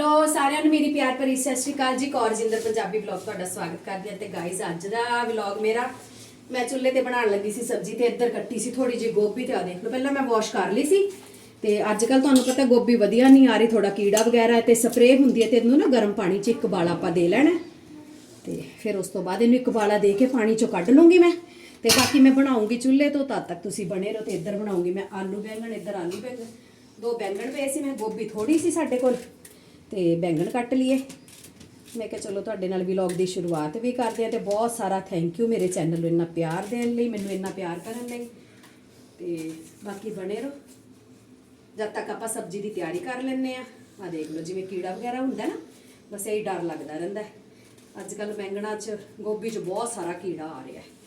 Hello, ਸਾਰਿਆਂ ਨੂੰ ਮੇਰੀ ਪਿਆਰ ਭਰੀ ਸਤਿ ਸ਼੍ਰੀ ਅਕਾਲ ਜੀ। ਕੌਰਜਿੰਦਰ ਪੰਜਾਬੀ ਵਲੌਗ ਤੁਹਾਡਾ ਸਵਾਗਤ ਕਰਦੀ ਹਾਂ ਤੇ ਗਾਇਜ਼ ਅੱਜ ਦਾ ਵਲੌਗ ਮੇਰਾ, ਮੈਂ ਚੁੱਲ੍ਹੇ ਤੇ ਬਣਾਉਣ ਲੱਗੀ ਸੀ ਸਬਜ਼ੀ ਤੇ ਇੱਧਰ ਕੱਟੀ ਸੀ ਥੋੜੀ ਜਿਹੀ ਗੋਭੀ ਤੇ ਆ ਦੇਖ ਲਓ, ਪਹਿਲਾਂ ਮੈਂ ਵਾਸ਼ ਕਰ ਲਈ ਸੀ ਤੇ ਅੱਜ ਕੱਲ ਤੁਹਾਨੂੰ ਪਤਾ ਗੋਭੀ ਵਧੀਆ ਨਹੀਂ ਆ ਰਹੀ ਥੋੜਾ ਕੀੜਾ ਵਗੈਰਾ ਹੈ ਤੇ ਸਪਰੇਅ ਹੁੰਦੀ ਹੈ ਤੇ ਇਹਨੂੰ ਨਾ ਗਰਮ ਪਾਣੀ 'ਚ ਇੱਕ ਬਾਲਾ ਆਪਾਂ ਦੇ ਲੈਣਾ ਹੈ। ਤੇ ਫਿਰ ਉਸ ਤੋਂ ਬਾਅਦ ਇਹਨੂੰ ਇੱਕ ਬਾਲਾ ਦੇ ਕੇ ਪਾਣੀ 'ਚੋਂ ਕੱਢ ਲੂੰਗੀ ਮੈਂ। ਤੇ ਬਾਕੀ ਮੈਂ ਬਣਾਉਂਗੀ ਚੁੱਲ੍ਹੇ ਤੋਂ, ਤਦ ਤੱਕ ਤੁਸੀਂ ਬਣੇ ਰਹੋ ਤੇ ਇੱਧਰ ਬਣਾਉਂਗੀ ਮੈਂ ਆਲੂ ਬੈਂਗਣ, ਇੱਧਰ ਆਲੂ ਬੈਂਗਣ। ਦੋ ਬੈਂਗਣ ਪਏ ਸੀ ਮੈਂ, ਗੋਭੀ ਥੋੜੀ ਸੀ ਸਾਡੇ ਕੋਲ। ਤੇ ਬੈਂਗਣ ਕੱਟ ਲਈਏ। ਮੈਂ ਕਿਹਾ ਚਲੋ ਤੁਹਾਡੇ ਨਾਲ ਵਲੌਗ ਦੀ ਸ਼ੁਰੂਆਤ ਵੀ ਕਰਦੇ ਆ ਤੇ ਬਹੁਤ ਸਾਰਾ ਥੈਂਕ ਯੂ ਮੇਰੇ ਚੈਨਲ ਨੂੰ ਇੰਨਾ ਪਿਆਰ ਦੇਣ ਲਈ, ਮੈਨੂੰ ਇੰਨਾ ਪਿਆਰ ਕਰਨ ਲਈ। ਤੇ ਬਾਕੀ ਬਣੇ ਰਹੋ। ਜਦ ਤੱਕ ਆਪਾਂ ਸਬਜ਼ੀ ਦੀ ਤਿਆਰੀ ਕਰ ਲੈਂਦੇ ਆ ਆ ਦੇਖ ਲਓ ਜਿਵੇਂ ਕੀੜਾ ਵਗੈਰਾ ਹੁੰਦਾ ਨਾ, ਬਸ ਇਹੀ ਡਰ ਲੱਗਦਾ ਰਹਿੰਦਾ ਅੱਜ ਕੱਲ ਬੈਂਗਣਾ 'ਚ, ਗੋਭੀ 'ਚ ਬਹੁਤ ਸਾਰਾ ਕੀੜਾ ਆ ਰਿਹਾ ਹੈ।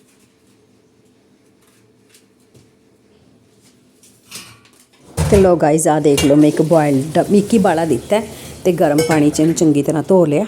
ਤੇ ਲੋ ਗਾਇਜ਼ ਆ ਦੇਖ ਲਓ, ਮੈਂ ਇੱਕ ਬੋਇਲਡ ਮਿੱਕੀ ਬਾਲਾ ਦਿੱਤਾ ਤੇ ਗਰਮ ਪਾਣੀ 'ਚ ਇਹਨੂੰ ਚੰਗੀ ਤਰ੍ਹਾਂ ਧੋ ਲਿਆ।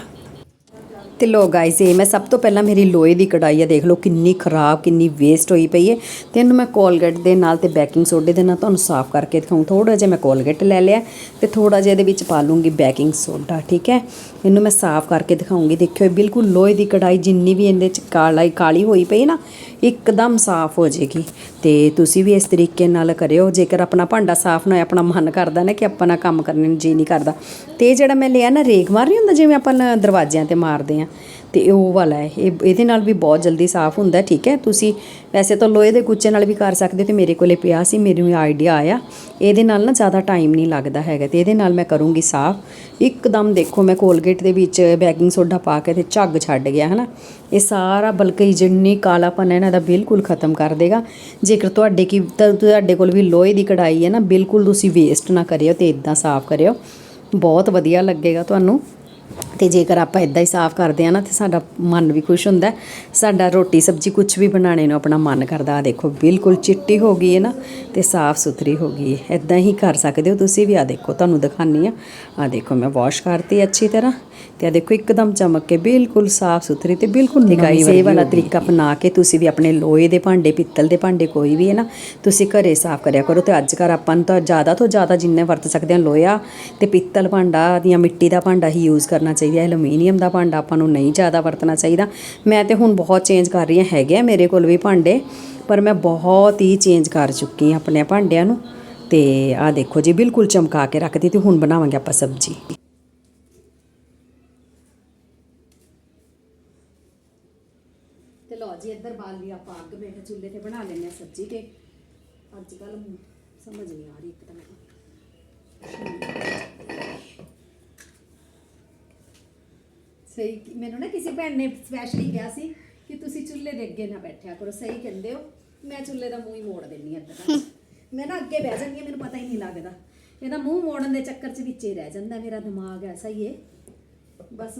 ਤੇ ਲੋ ਗਾਇਜ਼ ਇਹ ਮੈਂ ਸਭ ਤੋਂ ਪਹਿਲਾਂ ਮੇਰੀ ਲੋਹੇ ਦੀ ਕੜਾਈ ਆ, ਦੇਖ ਲਓ ਕਿੰਨੀ ਖਰਾਬ, ਕਿੰਨੀ ਵੇਸਟ ਹੋਈ ਪਈ ਹੈ। ਤੇ ਇਹਨੂੰ ਮੈਂ ਕੋਲਗੇਟ ਦੇ ਨਾਲ ਤੇ ਬੇਕਿੰਗ ਸੋਡੇ ਦੇ ਨਾਲ ਤੁਹਾਨੂੰ ਸਾਫ਼ ਕਰਕੇ ਦਿਖਾਉਂ ਥੋੜਾ ਜਿਹਾ ਮੈਂ ਕੋਲਗੇਟ ਲੈ ਲਿਆ ਤੇ ਥੋੜਾ ਜਿਹਾ ਇਹਦੇ ਵਿੱਚ ਪਾ ਲੂੰਗੀ ਬੇਕਿੰਗ ਸੋਡਾ ਠੀਕ ਹੈ? ਇਹਨੂੰ ਮੈਂ ਸਾਫ਼ ਕਰਕੇ ਦਿਖਾਉਂਗੀ ਦੇਖਿਓ ਬਿਲਕੁਲ ਲੋਹੇ ਦੀ ਕੜਾਈ ਜਿੰਨੀ ਵੀ ਇਹਦੇ ਚ ਕਾਲਾਈ ਕਾਲੀ ਹੋਈ ਪਈ ਨਾ, ਇੱਕਦਮ ਸਾਫ਼ ਹੋ ਜਾਏਗੀ। ਤੇ ਤੁਸੀਂ ਵੀ ਇਸ ਤਰੀਕੇ ਨਾਲ ਕਰਿਓ। ਜੇਕਰ ਆਪਣਾ ਭਾਂਡਾ ਸਾਫ਼ ਨਾ ਹੋਏ ਆਪਣਾ ਮਨ ਕਰਦਾ ਨਾ ਕਿ ਆਪਣਾ ਕੰਮ ਕਰਨ ਨੂੰ ਜੀ ਨਹੀਂ ਕਰਦਾ। ਤੇ ਇਹ ਜਿਹੜਾ ਮੈਂ ਲਿਆ ਨਾ ਰੇਗ ਮਾਰ ਨਹੀਂ ਹੁੰਦਾ, ਜਿਵੇਂ ਆਪਾਂ ਦਰਵਾਜ਼ਿਆਂ ਤੇ ਮਾਰਦੇ ਆ। ਤੇ ਇਹ ਉਹ ਵਾਲਾ ਹੈ। ਇਹ ਇਹਦੇ ਨਾਲ ਵੀ ਬਹੁਤ ਜਲਦੀ ਸਾਫ਼ ਹੁੰਦਾ, ਠੀਕ ਹੈ? ਤੁਸੀਂ ਵੈਸੇ ਤਾਂ ਲੋਹੇ ਦੇ ਕੁੱਚੇ ਨਾਲ ਵੀ ਕਰ ਸਕਦੇ ਹੋ ਤੇ ਮੇਰੇ ਕੋਲੇ ਪਿਆ ਸੀ, ਮੈਨੂੰ ਆਈਡੀਆ ਆਇਆ। ਇਹਦੇ ਨਾਲ ਨਾ ਜ਼ਿਆਦਾ ਟਾਈਮ ਨਹੀਂ ਲੱਗਦਾ ਹੈਗਾ ਤੇ ਇਹਦੇ ਨਾਲ ਮੈਂ ਕਰੂੰਗੀ ਸਾਫ਼। ਇੱਕਦਮ ਦੇਖੋ, ਮੈਂ ਕੋਲਗੇਟ ਦੇ ਵਿੱਚ ਬੈਕਿੰਗ ਸੋਡਾ ਪਾ ਕੇ ਤੇ ਝੱਗ ਛੱਡ ਗਿਆ, ਹਨਾ? ਇਹ ਸਾਰਾ ਬਲਕਿ ਜਿੰਨੀ ਕਾਲਾਪਨ ਹੈ, ਇਹਨਾਂ ਦਾ ਬਿਲਕੁਲ ਖਤਮ ਕਰ ਦੇਗਾ। ਜੇਕਰ ਤੁਹਾਡੇ ਕੀ ਤੁਹਾਡੇ ਕੋਲ ਵੀ ਲੋਹੇ ਦੀ ਕਢਾਈ ਹੈ ਨਾ, ਬਿਲਕੁਲ ਤੁਸੀਂ ਵੇਸਟ ਨਾ ਕਰਿਓ ਤੇ ਇਦਾਂ ਸਾਫ਼ ਕਰਿਓ। ਬਹੁਤ ਵਧੀਆ ਲੱਗੇਗਾ ਤੁਹਾਨੂੰ। ਤੇ ਜੇਕਰ ਆਪਾਂ ਇਦਾਂ ਹੀ ਸਾਫ਼ ਕਰਦੇ ਆ ਨਾ ਤੇ ਸਾਡਾ ਮਨ ਵੀ ਖੁਸ਼ ਹੁੰਦਾ। ਸਾਡਾ ਰੋਟੀ ਸਬਜ਼ੀ ਕੁਝ ਵੀ ਬਣਾਉਣੇ ਨੂੰ ਆਪਣਾ ਮਨ ਕਰਦਾ ਆ ਦੇਖੋ ਬਿਲਕੁਲ ਚਿੱਟੀ ਹੋ ਗਈ ਹੈ ਨਾ ਤੇ ਸਾਫ਼ ਸੁਥਰੀ ਹੋ ਗਈ ਹੈ। ਇਦਾਂ ਹੀ ਕਰ ਸਕਦੇ ਹੋ ਤੁਸੀਂ ਵੀ ਆ ਦੇਖੋ ਤੁਹਾਨੂੰ ਦਿਖਾਨੀ ਆ ਆ ਦੇਖੋ ਮੈਂ ਵਾਸ਼ ਕਰਤੀ ਅੱਛੀ ਤਰ੍ਹਾਂ ਤੇ ਆ ਦੇਖੋ ਇੱਕਦਮ ਚਮਕ ਕੇ ਬਿਲਕੁਲ ਸਾਫ਼ ਸੁਥਰੀ ਤੇ ਬਿਲਕੁਲ ਨਿਗਾਈ ਸੇ ਵਾਲਾ ਤਰੀਕਾ ਅਪਣਾ ਕੇ ਤੁਸੀਂ ਵੀ ਆਪਣੇ ਲੋਹੇ ਦੇ ਭਾਂਡੇ ਪਿੱਤਲ ਦੇ ਭਾਂਡੇ ਕੋਈ ਵੀ ਹੈ ਨਾ ਤੁਸੀਂ ਘਰੇ ਸਾਫ਼ ਕਰਿਆ ਕਰੋ। ਤੇ ਅੱਜ ਕੱਲ੍ਹ ਆਪਾਂ ਨੂੰ ਤਾਂ ਜ਼ਿਆਦਾ ਤੋਂ ਜ਼ਿਆਦਾ ਜਿੰਨੇ ਵਰਤ ਸਕਦੇ ਹਾਂ ਲੋਹਾ ਤੇ ਪਿੱਤਲ ਭਾਂਡਾ ਜਾਂ ਮਿੱਟੀ ਦਾ ਭਾਂਡਾ ਹੀ ਯੂਜ਼ ਕਰਨਾ ਚਾਹੀਦਾ ਹੈ ਐਲੂਮੀਨੀਅਮ ਦਾ ਭਾਂਡਾ ਆਪਾਂ ਨੂੰ ਨਹੀਂ ਜ਼ਿਆਦਾ ਵਰਤਣਾ ਚਾਹੀਦਾ। ਮੈਂ ਤੇ ਹੁਣ ਬਹੁਤ ਚੇਂਜ ਕਰ ਰਹੀ ਹਾਂ, ਹੈਗੇ ਆ ਮੇਰੇ ਕੋਲ ਵੀ ਭਾਂਡੇ, ਪਰ ਮੈਂ ਬਹੁਤ ਹੀ ਚੇਂਜ ਕਰ ਚੁੱਕੀ ਹਾਂ ਆਪਣੇ ਭਾਂਡਿਆਂ ਨੂੰ। ਤੇ ਆਹ ਦੇਖੋ ਜੀ, ਬਿਲਕੁਲ ਚਮਕਾ ਕੇ ਰੱਖਦੀ ਤੇ ਹੁਣ ਬਣਾਵਾਂਗੇ ਆਪਾਂ ਸਬਜ਼ੀ। ਤੇ ਲਓ ਜੀ, ਇੱਧਰ ਬਾਲ ਲਈ ਆਪਾਂ ਅੱਗ ਬੈਠੇ ਚੁੱਲ੍ਹੇ ਤੇ ਬਣਾ ਲੈਂਦੇ ਆ ਸਬਜ਼ੀ ਤੇ। ਅੱਜ ਕੱਲ ਸਮਝ ਨਹੀਂ ਆ ਰਹੀ ਇੱਕ ਤਾਂ ਮੈਨੂੰ। ਸਹੀ ਕਿ- ਮੈਨੂੰ ਨਾ ਕਿਸੇ ਭੈਣ ਨੇ ਸਪੈਸ਼ਲੀ ਕਿਹਾ ਸੀ ਕਿ ਤੁਸੀਂ ਚੁੱਲ੍ਹੇ ਦੇ ਅੱਗੇ ਨਾ ਬੈਠਿਆ ਕਰੋ, ਸਹੀ ਕਹਿੰਦੇ ਹੋ। ਮੈਂ ਚੁੱਲ੍ਹੇ ਦਾ ਮੂੰਹ ਹੀ ਮੋੜ ਦਿੰਨੀ ਹਾਂ ਇੱਦਾਂ ਮੈਂ ਨਾ ਅੱਗੇ ਬਹਿ ਜਾਂਦੀ ਹਾਂ, ਮੈਨੂੰ ਪਤਾ ਹੀ ਨਹੀਂ ਲੱਗਦਾ। ਇਹਦਾ ਮੂੰਹ ਮੋੜਨ ਦੇ ਚੱਕਰ 'ਚ ਵਿੱਚੇ ਰਹਿ ਜਾਂਦਾ, ਮੇਰਾ ਦਿਮਾਗ ਐਸਾ ਹੀ ਹੈ। ਬਸ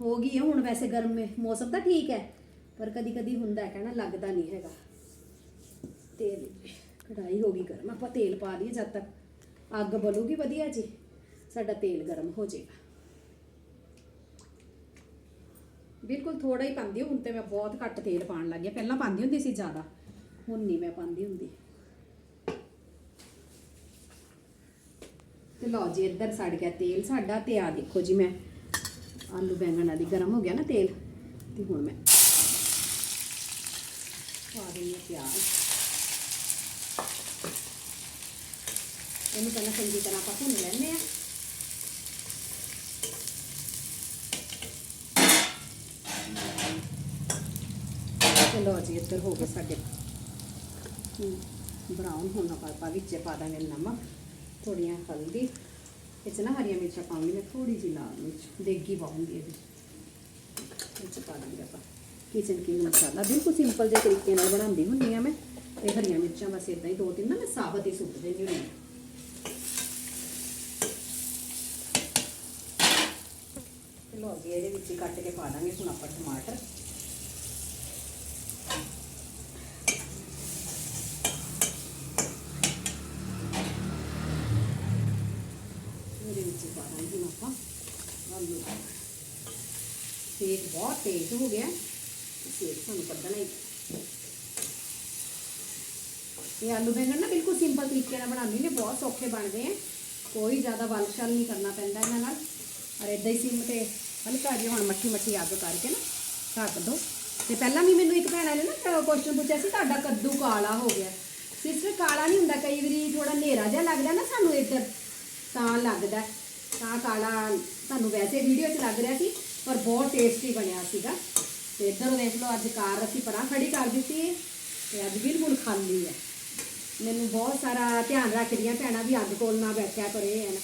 ਹੋ ਗਈ ਹੈ ਹੁਣ ਵੈਸੇ ਗਰਮ ਮੇ- ਮੌਸਮ ਤਾਂ ਠੀਕ ਹੈ, ਪਰ ਕਦੀ ਕਦੀ ਹੁੰਦਾ ਹੈ, ਕਹਿਣਾ ਲੱਗਦਾ ਨਹੀਂ ਹੈਗਾ। ਤੇਲ ਕੜਾਈ ਹੋ ਗਈ ਗਰਮ, ਆਪਾਂ ਤੇਲ ਪਾ ਦਈਏ ਜਦ ਤੱਕ ਅੱਗ ਬਲੂਗੀ ਵਧੀਆ ਜੀ, ਸਾਡਾ ਤੇਲ ਗਰਮ ਹੋ ਜਾਏਗਾ। ਬਿਲਕੁਲ ਥੋੜਾ ਹੀ ਪਾਉਂਦੀ ਹਾਂ, ਹੁਣ ਤੇ ਮੈਂ ਬਹੁਤ ਘੱਟ ਤੇਲ ਪਾਉਣ ਲੱਗ ਗਿਆ ਪਹਿਲਾਂ ਪਾਉਂਦੀ ਹੁੰਦੀ ਸੀ ਜ਼ਿਆਦਾ ਹੁਣ ਨਹੀਂ ਮੈਂ ਪਾਉਂਦੀ ਹੁੰਦੀ। ਤੇ ਲਓ ਜੀ ਇੱਧਰ ਸੜ ਗਿਆ ਤੇਲ ਸਾਡਾ ਤੇ ਆ ਦੇਖੋ ਜੀ ਮੈਂ ਆਲੂ ਬੈਂਗਣ ਦੀ ਗਰਮ ਹੋ ਗਿਆ ਨਾ ਤੇਲ ਤੇ ਹੁਣ ਮੈਂ ਪਾ ਦਿੰਦੀ ਹਾਂ ਪਿਆਜ਼। ਇਹਨੂੰ ਪਹਿਲਾਂ ਚੰਗੀ ਤਰ੍ਹਾਂ ਆਪਾਂ ਭੁੰਨ ਲੈਂਦੇ ਆ ਲੋ ਜੀ, ਇੱਧਰ ਹੋ ਗਏ ਸਾਡੇ। ਬਰਾਊਨ ਹੋਣਾ ਪਾ ਪਾ ਵਿੱਚ ਪਾ ਦਾਂਗੇ ਨਮਕ ਥੋੜੀਆਂ ਹਲਦੀ। ਇਹ ਨਾ ਹਰੀਆਂ ਮਿਰਚਾਂ ਪਾਉਂਗੀ ਮੈਂ ਥੋੜੀ ਜਿਹੀ ਲਾਲ ਮਿਰਚ, ਦੇਗੀ ਪਾਉਂਗੀ ਇਹਦੇ 'ਚ। ਪਾ ਦਾਂਗੇ ਆਪਾਂ। ਕਿਚਨ ਕਿੰਗ ਮਸਾਲਾ, ਬਿਲਕੁਲ ਸਿੰਪਲ ਜਿਹੇ ਤਰੀਕੇ ਨਾਲ ਬਣਾਉਂਦੀ ਹੁੰਦੀ ਆ ਮੈਂ। ਇਹ ਹਰੀਆਂ ਮਿਰਚਾਂ ਬਸ ਇਦਾਂ ਹੀ ਦੋ ਤਿੰਨ ਨਾ, ਮੈਂ ਸਾਬਤ ਹੀ ਸੁੱਟ ਦਿੰਦੀ ਹੁੰਦੀ ਹਾਂ। ਤੇ ਜੀ, ਇਹਦੇ ਵਿੱਚ ਕੱਟ ਕੇ ਪਾ ਦਾਂਗੇ ਹੁਣ ਆਪਾਂ ਟਮਾਟਰ ਇਹਦੇ ਵਿੱਚ ਹੀ ਪਾ ਦਾਂਗੇ ਹੁਣ ਆਪਾਂ ਆਲੂ ਸੇਕ ਬਹੁਤ ਤੇਜ਼ ਹੋ ਗਿਆ। ਸੇਕ ਸਾਨੂੰ ਕੱਢਣਾ ਹੀ ਇਹ ਆਲੂ ਬੈਂਗਣ ਨਾ ਬਿਲਕੁਲ ਸਿੰਪਲ ਤਰੀਕੇ ਨਾਲ ਬਣਾਉਂਦੀ ਨੇ ਬਹੁਤ ਸੌਖੇ ਬਣਦੇ ਆ। ਕੋਈ ਜ਼ਿਆਦਾ ਵਲਸ਼ਲ ਨਹੀਂ ਕਰਨਾ ਪੈਂਦਾ ਇਹਨਾਂ ਨਾਲ। ਔਰ ਇਦਾਂ ਹੀ ਸਿਮ ਤੇ ਹਲਕਾ ਜਿਹਾ ਹੁਣ ਮੱਠੀ ਮੱਠੀ ਅੱਗ ਕਰਕੇ ਨਾ ਢੱਕ ਦੋ। ਤੇ ਪਹਿਲਾਂ ਵੀ ਮੈਨੂੰ ਇੱਕ ਭੈਣਾ ਨੇ ਨਾ ਕੁਐਸਚਨ ਪੁੱਛਿਆ ਸੀ, ਤੁਹਾਡਾ ਕੱਦੂ ਕਾਲਾ ਹੋ ਗਿਆ। ਸਿਸਟਰ, ਕਾਲਾ ਨਹੀਂ ਹੁੰਦਾ, ਕਈ ਵਾਰੀ ਥੋੜਾ ਹਨੇਰਾ ਜਿਹਾ ਲੱਗਦਾ ਨਾ ਸਾਨੂੰ ਇੱਧਰ, ਤਾਂ ਲੱਗਦਾ। ਤਾਂ ਕਾਲਾ, ਤੁਹਾਨੂੰ ਵੈਸੇ ਵੀਡੀਓ 'ਚ ਲੱਗ ਰਿਹਾ ਸੀ। ਪਰ ਬਹੁਤ ਟੇਸਟੀ ਬਣਿਆ ਸੀਗਾ। ਤੇ ਇੱਧਰ ਦੇਖ ਲਓ, ਅੱਜ ਕਾਰ ਅਸੀਂ ਪਰਾਂ ਖੜੀ ਕਰ ਦਿੱਤੀ ਹੈ ਤੇ ਅੱਜ ਬਿਲਕੁਲ ਖਾਲੀ ਹੈ। ਮੈਨੂੰ ਬਹੁਤ ਸਾਰਾ ਧਿਆਨ ਰੱਖਦੀਆਂ ਭੈਣਾਂ ਵੀ ਅੱਗ ਕੋਲ ਨਾ ਬੈਠਿਆ ਕਰੇ ਹਨ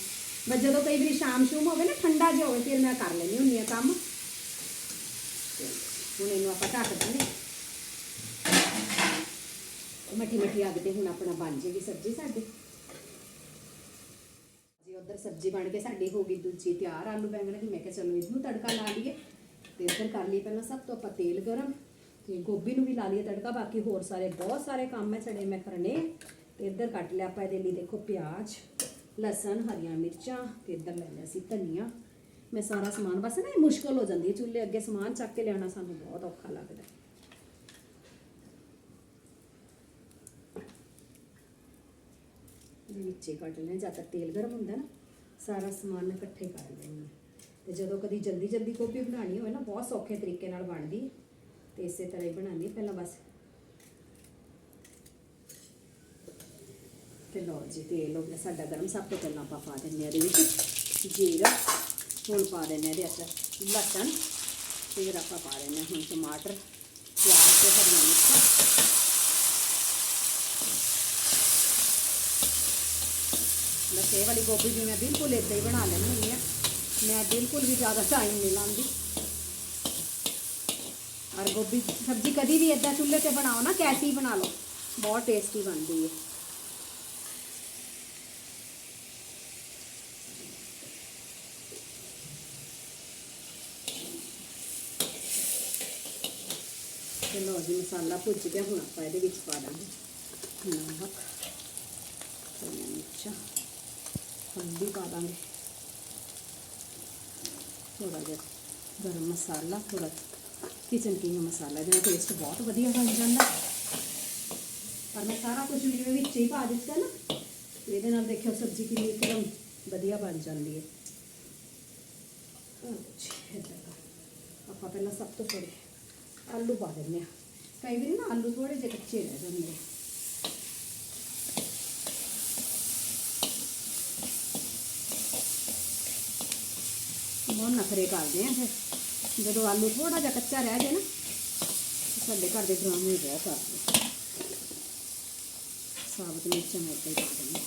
ਬਸ ਜਦੋਂ ਕਈ ਵਾਰੀ ਸ਼ਾਮ ਸ਼ੂਮ ਹੋਵੇ ਨਾ, ਠੰਡਾ ਜਿਹਾ ਹੋਵੇ, ਫਿਰ ਮੈਂ ਕਰ ਲੈਂਦੀ ਹੁੰਦੀ ਆ ਕੰਮ। ਹੁਣ ਇਹਨੂੰ ਆਪਾਂ ਢੱਕ ਦਿੰਦੇ ਮੱਠੀ ਮੱਠੀ ਅੱਗ ਤੇ ਹੁਣ ਆਪਣਾ ਬਣ ਜੇਗੀ ਸਬਜ਼ੀ ਸਾਡੀ। ਉਧਰ ਸਬਜ਼ੀ ਬਣ ਕੇ ਸਾਡੀ ਹੋ ਗਈ ਦੂਜੀ ਤਿਆਰ ਆਲੂ ਬੈਂਗਣ ਦੀ। ਮੈਂ ਕਿਹਾ ਚਲੋ ਇਹਨੂੰ ਤੜਕਾ ਲਾ ਲਈਏ ਤੇ ਇੱਧਰ ਕਰ ਲਈ ਪਹਿਲਾਂ ਸਭ ਤੋਂ ਆਪਾਂ ਤੇਲ ਗਰਮ ਤੇ ਗੋਭੀ ਨੂੰ ਵੀ ਲਾ ਲਈਏ ਤੜਕਾ, ਬਾਕੀ ਹੋਰ ਸਾਰੇ ਬਹੁਤ ਸਾਰੇ ਕੰਮ ਹੈ ਛੜੇ ਮੈਂ ਕਰਨੇ। ਤੇ ਇੱਧਰ ਕੱਟ ਲਿਆ ਆਪਾਂ ਇਹਦੇ ਲਈ ਦੇਖੋ ਪਿਆਜ਼, ਲਸਣ, ਹਰੀਆਂ ਮਿਰਚਾਂ ਤੇ ਇੱਧਰ ਲੈ ਲਿਆ ਸੀ ਧਨੀਆ। ਮੈਂ ਸਾਰਾ ਸਮਾਨ, ਬਸ ਨਾ ਇਹ ਮੁਸ਼ਕਲ ਹੋ ਜਾਂਦੀ ਹੈ, ਚੁੱਲ੍ਹੇ ਅੱਗੇ ਸਮਾਨ ਚੱਕ ਕੇ ਲਿਆਉਣਾ ਸਾਨੂੰ ਬਹੁਤ ਔਖਾ ਲੱਗਦਾ ਹੈ। ਇਹਦੇ ਵਿੱਚ ਹੀ ਕੱਢ ਲੈਣਾ ਜਦ ਤੱਕ ਤੇਲ ਗਰਮ ਹੁੰਦਾ ਨਾ, ਸਾਰਾ ਸਮਾਨ ਮੈਂ ਇਕੱਠੇ ਕਰ ਲੈਂਦੀ ਹਾਂ ਤੇ ਜਦੋਂ ਕਦੀ ਜਲਦੀ ਜਲਦੀ ਗੋਭੀ ਬਣਾਉਣੀ ਹੋਵੇ ਨਾ, ਬਹੁਤ ਸੌਖੇ ਤਰੀਕੇ ਨਾਲ ਬਣਦੀ ਹੈ। ਤੇ ਇਸੇ ਤਰ੍ਹਾਂ ਹੀ ਬਣਾਉਂਦੀ ਪਹਿਲਾਂ ਬਸ ਤੇ ਲਓ ਜੀ, ਤੇਲ ਹੋ ਗਿਆ ਸਾਡਾ ਗਰਮ, ਸਭ ਤੋਂ ਪਹਿਲਾਂ ਆਪਾਂ ਪਾ ਦਿੰਦੇ ਹਾਂ ਇਹਦੇ ਵਿੱਚ ਜੀਰਾ, ਹੁਣ ਪਾ ਦਿੰਦੇ ਹਾਂ ਇਹਦੇ ਵਿੱਚ ਲਸਣ, ਫਿਰ ਆਪਾਂ ਪਾ ਦਿੰਦੇ ਹਾਂ ਹੁਣ ਟਮਾਟਰ, ਪਿਆਜ਼ ਤੇ ਹਰੀਆਂ ਮਿਰਚਾਂ ਬਸ ਇਹ ਵਾਲੀ ਗੋਭੀ ਵੀ ਮੈਂ ਬਿਲਕੁਲ ਇੱਦਾਂ ਹੀ ਬਣਾ ਲੈਂਦੀ ਹੁੰਦੀ ਹਾਂ। ਮੈਂ ਬਿਲਕੁਲ ਵੀ ਜ਼ਿਆਦਾ ਟਾਈਮ ਨਹੀਂ ਲਾਉਂਦੀ। ਔਰ ਗੋਭੀ ਸਬਜ਼ੀ ਕਦੀ ਵੀ ਇੱਦਾਂ ਚੁੱਲ੍ਹੇ ਤੇ ਬਣਾਓ ਨਾ, ਕੈਸੀ ਬਣਾ ਲਓ। ਬਹੁਤ ਟੇਸਟੀ ਬਣਦੀ ਹੈ। ਤੇ ਲਓ ਜੀ, ਮਸਾਲਾ ਭੁੱਜ ਗਿਆ, ਹੁਣ ਆਪਾਂ ਇਹਦੇ ਵਿੱਚ ਪਾ ਦਾਂਗੇ। ਨਮਕ ਹਰੀਆਂ ਮਿਰਚਾਂ। ਹਲਦੀ ਪਾ ਦਾਂਗੇ ਥੋੜਾ ਜਿਹਾ ਗਰਮ ਮਸਾਲਾ ਥੋੜਾ ਕਿਚਨ ਕਿੰਗ ਮਸਾਲਾ ਇਹਦਾ ਟੇਸਟ ਬਹੁਤ ਵਧੀਆ ਬਣ ਜਾਂਦਾ ਪਰ ਮੈਂ ਸਾਰਾ ਕੁਝ ਵੀਡੀਓ ਵਿੱਚ ਹੀ ਪਾ ਦਿੱਤਾ ਨਾ ਤੇ ਇਹਦੇ ਨਾਲ ਦੇਖਿਓ ਸਬਜ਼ੀ ਕਿੰਨੀ ਇੱਕਦਮ ਵਧੀਆ ਬਣ ਜਾਂਦੀ ਹੈ ਅੱਛਾ ਏਦਾਂ ਕਰ। ਆਪਾਂ ਪਹਿਲਾਂ ਸਭ ਤੋਂ ਥੋੜੇ ਆਲੂ ਪਾ ਦਿੰਦੇ ਹਾਂ ਕਈ ਵਾਰੀ ਨਾ ਆਲੂ ਥੋੜੇ ਜਿਹੇ ਕੱਚੇ ਰਹਿ ਜਾਂਦੇ ਆ ਬਹੁਤ ਨਖਰੇ ਕਰਦੇ ਆ ਫਿਰ। ਜਦੋਂ ਆਲੂ ਥੋੜਾ ਜਿਹਾ ਕੱਚਾ ਰਹਿ ਜਾਏ ਨਾ, ਸਾਡੇ ਘਰ ਦੇ ਡਰਾਮੇ ਬਹੁਤ ਕਰਦੇ ਸਾਬਤ ਮਿਰਚਾਂ ਮੈਂ ਇੱਦਾਂ ਪਾ ਦਿੰਦੀ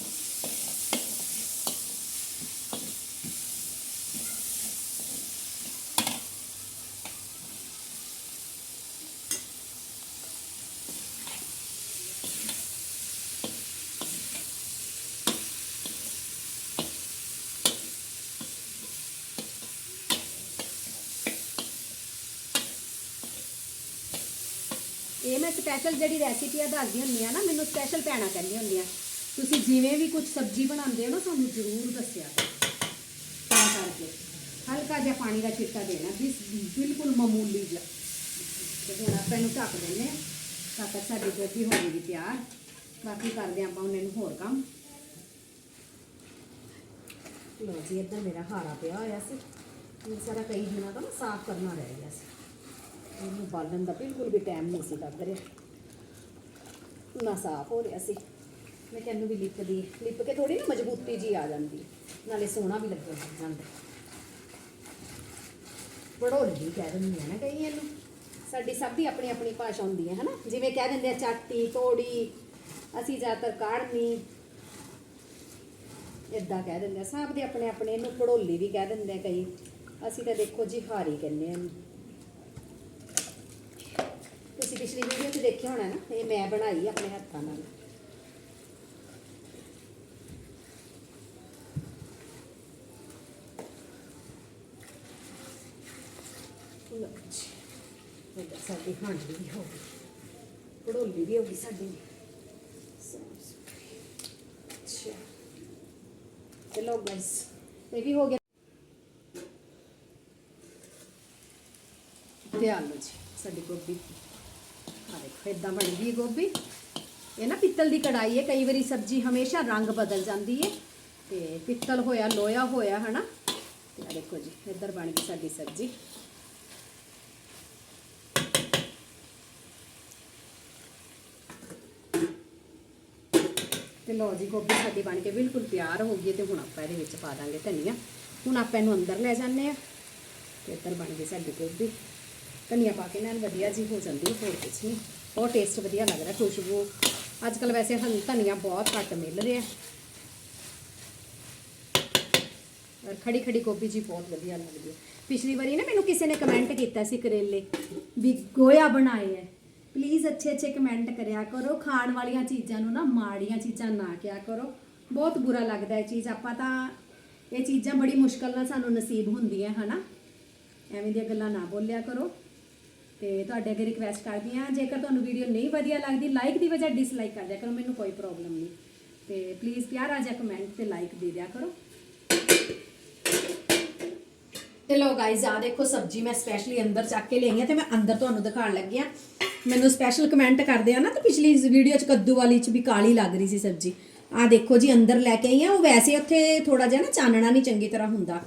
ਮੈਂ ਸਪੈਸ਼ਲ ਜਿਹੜੀ ਰੈਸਿਪੀ ਆ ਦੱਸਦੀ ਹੁੰਦੀ ਆ ਨਾ, ਮੈਨੂੰ ਸਪੈਸ਼ਲ ਪੈਣਾ ਕਹਿੰਦੀ ਹੁੰਦੀ ਆ ਤੁਸੀਂ ਜਿਵੇਂ ਵੀ ਕੁਝ ਸਬਜ਼ੀ ਬਣਾਉਂਦੇ ਹੋ ਨਾ, ਸਾਨੂੰ ਜ਼ਰੂਰ ਦੱਸਿਆ ਕਰੋ। ਤਾਂ ਕਰਕੇ। ਹਲਕਾ ਜਿਹਾ ਪਾਣੀ ਦਾ ਛਿੱਟਾ ਦੇਣਾ ਬਿਸ ਬਿਲਕੁਲ ਮਾਮੂਲੀ ਜਿਹਾ। ਤੇ ਹੁਣ ਆਪਾਂ ਇਹਨੂੰ ਢੱਕ ਦਿੰਦੇ ਆ ਤਾਂ ਤੱਕ ਸਾਡੀ ਗੋਭੀ ਹੋ ਗਈ ਤਿਆਰ। ਬਾਕੀ ਕਰਦੇ ਆਪਾਂ ਉਹਨਾਂ ਨੂੰ ਹੋਰ ਕੰਮ। ਲੋ ਜੀ, ਇੱਧਰ ਮੇਰਾ ਹਾਰਾ ਪਿਆ ਹੋਇਆ ਸੀ। ਸਾਰਾ ਕਈ ਦਿਨਾਂ ਦਾ ਨਾ ਸਾਫ਼ ਕਰਨਾ ਰਹਿ ਗਿਆ ਸੀ। ਇਹਨੂੰ ਬਾਲਣ ਦਾ ਬਿਲਕੁਲ ਵੀ ਟਾਈਮ ਨਹੀਂ ਸੀ ਲੱਗ ਰਿਹਾ। ਨਾ ਸਾਫ਼ ਹੋ ਰਿਹਾ ਸੀ। ਮੈਂ ਕਹਿੰਨੂੰ ਵੀ ਲਿਪਦੀ, ਲਿਪ ਕੇ ਥੋੜੀ ਨਾ ਮਜ਼ਬੂਤੀ ਜੀ ਆ ਜਾਂਦੀ। ਨਾਲੇ ਸੋਹਣਾ ਵੀ ਲੱਗਣ ਲੱਗ ਜਾਂਦਾ। ਬੜੋਲੀ ਕਹਿ ਦਿੰਦੀ ਹੈ ਨਾ ਕਈ ਇਹਨੂੰ। ਸਾਡੀ ਸਭ ਦੀ ਆਪਣੀ ਆਪਣੀ ਭਾਸ਼ਾ ਹੁੰਦੀ ਹੈ, ਹਨਾ? ਜਿਵੇਂ ਕਹਿ ਦਿੰਦੇ ਆ, ਚਾਟੀ ਤੋੜੀ ਅਸੀਂ ਜ਼ਿਆਦਾਤਰ ਕਾੜਨੀ ਇਦਾਂ ਕਹਿ ਦਿੰਦੇ ਆ। ਸਭ ਦੇ ਆਪਣੇ ਆਪਣੇ ਇਹਨੂੰ ਪੜੋਲੀ ਵੀ ਕਹਿ ਦਿੰਦੇ ਆ ਕਈ। ਅਸੀਂ ਤਾਂ ਦੇਖੋ ਜੀ ਹਾਰੀ ਕਹਿੰਦੇ ਆ ਇਹਨੂੰ। ਪਿਛਲੀ ਵੀਡੀਓ 'ਚ ਦੇਖਿਆ ਹੋਣਾ ਨਾ ਇਹ ਮੈਂ ਬਣਾਈ ਆਪਣੇ ਹੱਥਾਂ ਨਾਲ ਲਓ ਜੀ ਇੱਧਰ ਸਾਡੀ ਹਾਂਡੀ ਵੀ ਹੋ ਗਈ ਪੜੋਲੀ ਵੀ ਹੋ ਗਈ ਸਾਡੀ ਸਾਫ਼ ਸੁਥਰੀ। ਅੱਛਾ ਚਲੋ ਗਾਇਸ ਇਹ ਵੀ ਹੋ ਗਿਆ ਧਿਆਨ ਲਓ ਜੀ ਸਾਡੀ ਗੋਭੀ ਆ ਦੇਖੋ ਇਦਾਂ ਬਣ ਗਈ ਗੋਭੀ ਇਹ ਨਾ ਪਿੱਤਲ ਦੀ ਕੜਾਈ ਹੈ ਕਈ ਵਾਰੀ ਸਬਜ਼ੀ ਹਮੇਸ਼ਾ ਰੰਗ ਬਦਲ ਜਾਂਦੀ ਹੈ ਤੇ ਪਿੱਤਲ ਹੋਇਆ ਲੋਹਾ ਹੋਇਆ ਹਨਾ ਤੇ ਆ ਦੇਖੋ ਜੀ ਇੱਧਰ ਬਣ ਗਈ ਸਾਡੀ ਸਬਜ਼ੀ ਤੇ ਲਓ ਜੀ ਗੋਭੀ ਸਾਡੀ ਬਣ ਕੇ ਬਿਲਕੁਲ ਤਿਆਰ ਹੋ ਗਈ ਹੈ ਤੇ ਹੁਣ ਆਪਾਂ ਇਹਦੇ ਵਿੱਚ ਪਾ ਦਾਂਗੇ ਧਨੀਆ ਹੁਣ ਆਪਾਂ ਇਹਨੂੰ ਅੰਦਰ ਲੈ ਜਾਂਦੇ ਆ ਤੇ ਇੱਧਰ ਬਣ ਗਈ ਸਾਡੀ ਗੋਭੀ ਧਨੀਆ ਪਾ ਕੇ ਨਾਲ ਵਧੀਆ ਜੀ ਹੋ ਜਾਂਦੀ ਹੋਰ ਕੁਛ ਨਹੀਂ। ਬਹੁਤ ਟੇਸਟ ਵਧੀਆ ਲੱਗ ਰਿਹਾ ਖੁਸ਼ਬੂ। ਅੱਜ ਕੱਲ ਵੈਸੇ ਹਨ ਧਨੀਆ ਬਹੁਤ ਘੱਟ ਮਿਲ ਰਿਹਾ। ਔਰ ਖੜੀ ਖੜੀ ਗੋਭੀ ਜੀ ਬਹੁਤ ਵਧੀਆ ਲੱਗਦੀ ਹੈ। ਪਿਛਲੀ ਵਾਰੀ ਨਾ ਮੈਨੂੰ ਕਿਸੇ ਨੇ ਕਮੈਂਟ ਕੀਤਾ ਸੀ ਕਰੇਲੇ, ਵੀ ਗੋਇਆ ਬਣਾਏ ਹੈ ਪਲੀਜ਼ ਅੱਛੇ ਅੱਛੇ ਕਮੈਂਟ ਕਰਿਆ ਕਰੋ। ਖਾਣ ਵਾਲੀਆਂ ਚੀਜ਼ਾਂ ਨੂੰ ਨਾ ਮਾੜੀਆਂ ਚੀਜ਼ਾਂ ਨਾ ਕਿਹਾ ਕਰੋ। ਬਹੁਤ ਬੁਰਾ ਲੱਗਦਾ ਇਹ ਚੀਜ਼। ਆਪਾਂ ਤਾਂ ਇਹ ਚੀਜ਼ਾਂ ਬੜੀ ਮੁਸ਼ਕਲ ਨਾਲ ਸਾਨੂੰ ਨਸੀਬ ਹੁੰਦੀਆਂ, ਹਨਾ? ਐਵੇਂ ਦੀਆਂ ਗੱਲਾਂ ਨਾ ਬੋਲਿਆ ਕਰੋ। ਤੇ ਤੁਹਾਡੇ ਅੱਗੇ ਰਿਕਵੈਸਟ ਕਰਦੀ ਹਾਂ, ਜੇਕਰ ਤੁਹਾਨੂੰ ਵੀਡੀਓ ਨਹੀਂ ਵਧੀਆ ਲੱਗਦੀ ਲਾਈਕ ਦੀ ਵਜ੍ਹਾ ਡਿਸਲਾਈਕ ਕਰ ਦਿਆ ਕਰੋ, ਮੈਨੂੰ ਕੋਈ ਪ੍ਰੋਬਲਮ ਨਹੀਂ। ਤੇ ਪਲੀਜ਼ ਪਿਆਰਾ ਜਿਹਾ ਕਮੈਂਟ ਤੇ ਲਾਈਕ ਦੇ ਦਿਆ ਕਰੋ। ਤੇ ਲੋ ਗਾਇਜ਼ ਆ ਦੇਖੋ ਸਬਜੀ ਮੈਂ ਸਪੈਸ਼ਲੀ ਅੰਦਰ ਚੱਕ ਕੇ ਲਈ ਆ ਤੇ ਮੈਂ ਅੰਦਰ ਤੁਹਾਨੂੰ ਦਿਖਾਉਣ ਲੱਗੀ ਆ। ਮੈਨੂੰ ਸਪੈਸ਼ਲ ਕਮੈਂਟ ਕਰਦੇ ਆ ਨਾ, ਤੇ ਪਿਛਲੀ ਵੀਡੀਓ ਚ ਕੱਦੂ ਵਾਲੀ ਚ ਵੀ ਕਾਲੀ ਲੱਗ ਰਹੀ ਸੀ ਸਬਜੀ। ਆ ਦੇਖੋ ਜੀ, ਅੰਦਰ ਲੈ ਕੇ ਆਈ ਆ, ਉਹ ਵੈਸੇ ਉੱਥੇ ਥੋੜਾ ਜਿਹਾ ਨਾ ਚਾਨਣਾ ਨਹੀਂ ਚੰਗੀ ਤਰ੍ਹਾਂ ਹੁੰਦਾ।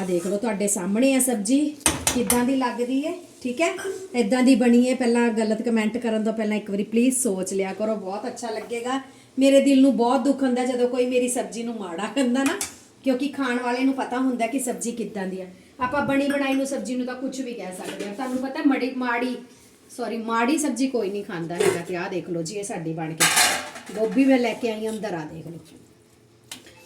ਆ ਦੇਖ ਲਓ ਤੁਹਾਡੇ ਸਾਹਮਣੇ ਆ ਸਬਜੀ, ਕਿੱਦਾਂ ਦੀ ਲੱਗਦੀ ਹੈ। ਠੀਕ ਹੈ? ਇਦਾਂ ਦੀ ਬਣੀ ਹੈ। ਪਹਿਲਾਂ ਗਲਤ ਕਮੈਂਟ ਕਰਨ ਤੋਂ ਪਹਿਲਾਂ ਇੱਕ ਵਾਰੀ ਪਲੀਜ਼ ਸੋਚ ਲਿਆ ਕਰੋ। ਬਹੁਤ ਅੱਛਾ ਲੱਗੇਗਾ। ਮੇਰੇ ਦਿਲ ਨੂੰ ਬਹੁਤ ਦੁੱਖ ਹੁੰਦਾ ਜਦੋਂ ਕੋਈ ਮੇਰੀ ਸਬਜੀ ਨੂੰ ਮਾੜਾ ਕਹਿੰਦਾ ਨਾ, ਕਿਉਂਕਿ ਖਾਣ ਵਾਲੇ ਨੂੰ ਪਤਾ ਹੁੰਦਾ ਕਿ ਸਬਜੀ ਕਿੱਦਾਂ ਦੀ ਹੈ ਆਪਾਂ ਬਣੀ ਬਣਾਈ ਨੂੰ ਸਬਜੀ ਨੂੰ ਤਾਂ ਕੁਝ ਵੀ ਕਹਿ ਸਕਦੇ ਹਾਂ। ਤੁਹਾਨੂੰ ਪਤਾ ਮੜੀ, ਮਾੜੀ ਸੌਰੀ ਮਾੜੀ ਸਬਜੀ ਕੋਈ ਨਹੀਂ ਖਾਂਦਾ ਹੈਗਾ। ਤੇ ਆਹ ਦੇਖ ਲਓ ਜੀ, ਇਹ ਸਾਡੀ ਬਣ ਕੇ। ਗੋਭੀ ਮੈਂ ਲੈ ਕੇ ਆਈ ਹਾਂ ਅੰਦਰ ਆ ਦੇਖ ਲਓ।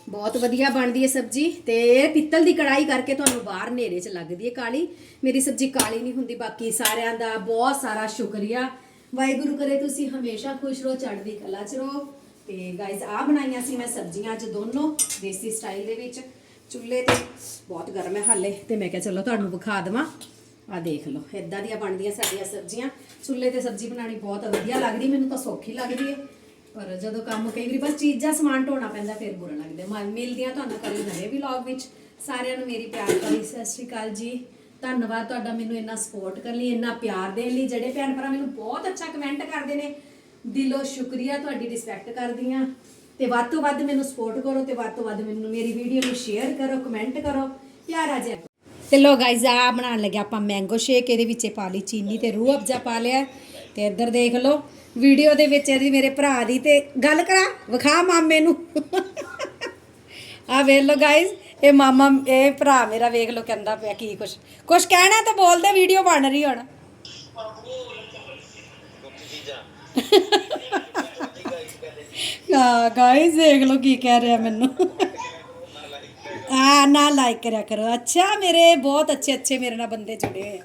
ਬਹੁਤ ਵਧੀਆ ਬਣਦੀ ਹੈ ਸਬਜੀ ਤੇ ਇਹ ਪਿੱਤਲ ਦੀ ਕੜਾਈ ਕਰਕੇ ਤੁਹਾਨੂੰ ਬਾਹਰ ਹਨੇਰੇ 'ਚ ਲੱਗਦੀ ਹੈ ਕਾਲੀ। ਮੇਰੀ ਸਬਜੀ ਕਾਲੀ ਨਹੀਂ ਹੁੰਦੀ, ਬਾਕੀ ਸਾਰਿਆਂ ਦਾ ਬਹੁਤ ਸਾਰਾ ਸ਼ੁਕਰੀਆ। ਵਾਹਿਗੁਰੂ ਕਰੇ ਤੁਸੀਂ ਹਮੇਸ਼ਾ ਖੁਸ਼ ਰਹੋ, ਚੜ੍ਹਦੀ ਕਲਾ 'ਚ ਰਹੋ। ਤੇ ਗਾਇਜ਼ ਆ ਬਣਾਈਆਂ ਸੀ ਮੈਂ ਸਬਜ਼ੀਆਂ ਅੱਜ ਦੋਨੋਂ ਦੇਸੀ ਸਟਾਈਲ ਦੇ ਵਿੱਚ। ਚੁੱਲ੍ਹੇ ਤੇ ਬਹੁਤ ਗਰਮ ਹੈ ਹਾਲੇ, ਤੇ ਮੈਂ ਕਿਹਾ ਚਲੋ ਤੁਹਾਨੂੰ ਵਿਖਾ ਦੇਵਾਂ। ਆ ਦੇਖ ਲਓ ਇਦਾਂ ਦੀਆਂ ਬਣਦੀਆਂ ਸਾਡੀਆਂ ਸਬਜ਼ੀਆਂ। ਚੁੱਲ੍ਹੇ ਤੇ ਸਬਜ਼ੀ ਬਣਾਉਣੀ ਬਹੁਤ ਵਧੀਆ ਲੱਗਦੀ, ਮੈਨੂੰ ਤਾਂ ਸੌਖੀ ਲੱਗਦੀ ਹੈ। ਪਰ ਜਦੋਂ ਕੰਮ ਕਈ ਵਾਰੀ ਬਸ ਚੀਜ਼ਾਂ ਸਮਾਨ ਢੋਣਾ ਪੈਂਦਾ, ਫਿਰ ਬੁਰਾ ਲੱਗਦਾ। ਮੈਂ ਮਿਲਦੀਆਂ ਤੁਹਾਨੂੰ ਕੱਲ ਨਵੇਂ ਵਲੌਗ ਵਿੱਚ। ਸਾਰਿਆਂ ਨੂੰ ਮੇਰੀ ਪਿਆਰ ਭਰੀ ਸਤਿ ਸ਼੍ਰੀ ਅਕਾਲ ਜੀ। ਧੰਨਵਾਦ ਤੁਹਾਡਾ ਮੈਨੂੰ ਇੰਨਾ ਸਪੋਰਟ ਕਰਨ ਲਈ, ਇੰਨਾ ਪਿਆਰ ਦੇਣ ਲਈ। ਜਿਹੜੇ ਭੈਣ ਭਰਾ ਮੈਨੂੰ ਬਹੁਤ ਅੱਛਾ ਕਮੈਂਟ ਕਰਦੇ ਨੇ, ਦਿਲੋਂ ਸ਼ੁਕਰੀਆ, ਤੁਹਾਡੀ ਰਿਸਪੈਕਟ ਕਰਦੀ ਹਾਂ ਤੇ ਵੱਧ ਤੋਂ ਵੱਧ ਮੈਨੂੰ ਸਪੋਰਟ ਕਰੋ ਤੇ ਵੱਧ ਤੋਂ ਵੱਧ ਮੈਨੂੰ ਮੇਰੀ ਵੀਡੀਓ ਨੂੰ ਸ਼ੇਅਰ ਕਰੋ ਕਮੈਂਟ ਕਰੋ। ਪਿਆਰ ਪਿਆਰਾ ਜਿਹਾ। ਤੇ ਲੋ ਗਾਇਜ਼ ਆ ਬਣਾਉਣ ਲੱਗੇ ਆਪਾਂ ਮੈਂਗੋ ਸ਼ੇਕ ਇਹਦੇ ਵਿੱਚ ਪਾ ਲਈ ਚੀਨੀ ਤੇ ਰੂਹ ਅਫਜ਼ਾ ਪਾ ਲਿਆ। ਤੇ ਇੱਧਰ ਦੇਖ ਲਓ। ਵੀਡੀਓ ਦੇ ਵਿੱਚ ਇਹਦੀ ਮੇਰੇ ਭਰਾ ਦੀ ਤੇ ਗੱਲ ਕਰਾ, ਵਿਖਾ ਮਾਮੇ ਨੂੰ। ਆ ਵੇਖ ਲਓ ਗਾਇਜ਼ ਇਹ ਮਾਮਾ, ਇਹ ਭਰਾ ਮੇਰਾ ਵੇਖ ਲਓ ਕਹਿੰਦਾ ਪਿਆ ਕੀ ਕੁਛ। ਕੁਛ ਕਹਿਣਾ ਤਾਂ ਬੋਲਦੇ ਵੀਡੀਓ ਬਣ ਰਹੀ ਹੁਣ। ਹਾਂ ਗਾਇਜ਼ ਦੇਖ ਲਓ ਕੀ ਕਹਿ ਰਿਹਾ ਮੈਨੂੰ। ਆ ਨਾ ਲਾਈਕ ਕਰਿਆ ਕਰੋ। ਅੱਛਾ, ਮੇਰੇ ਬਹੁਤ ਅੱਛੇ ਅੱਛੇ ਮੇਰੇ ਨਾਲ ਬੰਦੇ ਜੁੜੇ ਹੋਏ ਆ।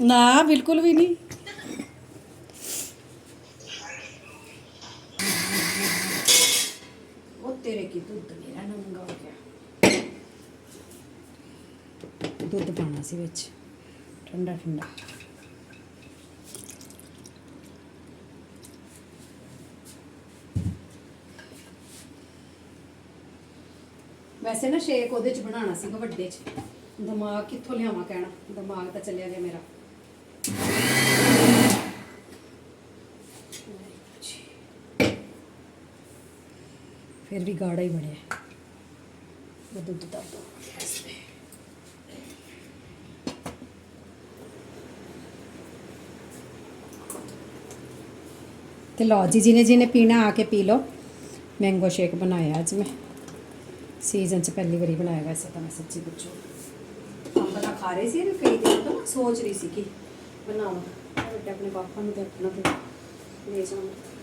ਨਾ, ਬਿਲਕੁਲ ਵੀ ਨਹੀਂ। ਤੇਰੇ ਕੀ ਦੁੱਧ ਮੇਰਾ ਨੰਗਾ ਹੋ ਗਿਆ। ਦੁੱਧ ਪਾਣਾ ਸੀ ਵਿੱਚ। ਠੰਡਾ ਠੰਡਾ। ਵੈਸੇ ਨਾ ਸ਼ੇਕ ਉਹਦੇ ਚ ਬਣਾਉਣਾ ਸੀਗਾ ਵੱਡੇ ਚ। ਦਿਮਾਗ ਕਿੱਥੋਂ ਲਿਆਵਾਂ ਕਹਿਣਾ? ਦਿਮਾਗ ਤਾਂ ਚੱਲਿਆ ਗਿਆ ਮੇਰਾ। ਫਿਰ ਵੀ ਗਾੜਾ ਹੀ ਬਣਿਆ। ਉਹ ਦੁੱਧ ਦਾ ਦੋ ਗੈਸ ਤੇ ਤੇ ਲਓ ਜੀ ਜਿਹਨੇ ਜਿਹਨੇ ਪੀਣਾ ਆ ਕੇ ਪੀ ਲਓ। ਮੈਂਗੋ ਸ਼ੇਕ ਬਣਾਇਆ ਅੱਜ ਮੈਂ। ਸੀਜ਼ਨ ਚ ਪਹਿਲੀ ਵਾਰੀ ਬਣਾਇਆ ਵੈਸੇ ਤਾਂ ਮੈਂ ਸੱਚੀ ਪੁੱਛੋ। ਅੰਬ ਤਾਂ ਖਾ ਰਹੇ ਸੀ ਕਈ ਦਿਨ ਤੋਂ, ਸੋਚ ਰਹੀ ਸੀ ਕਿ ਬਣਾਵਾਂ। ਆਪਣੇ ਪਾਪਾ ਨੂੰ ਤੇ ਤੇ ਲੈ ਜਾਵਾਂ।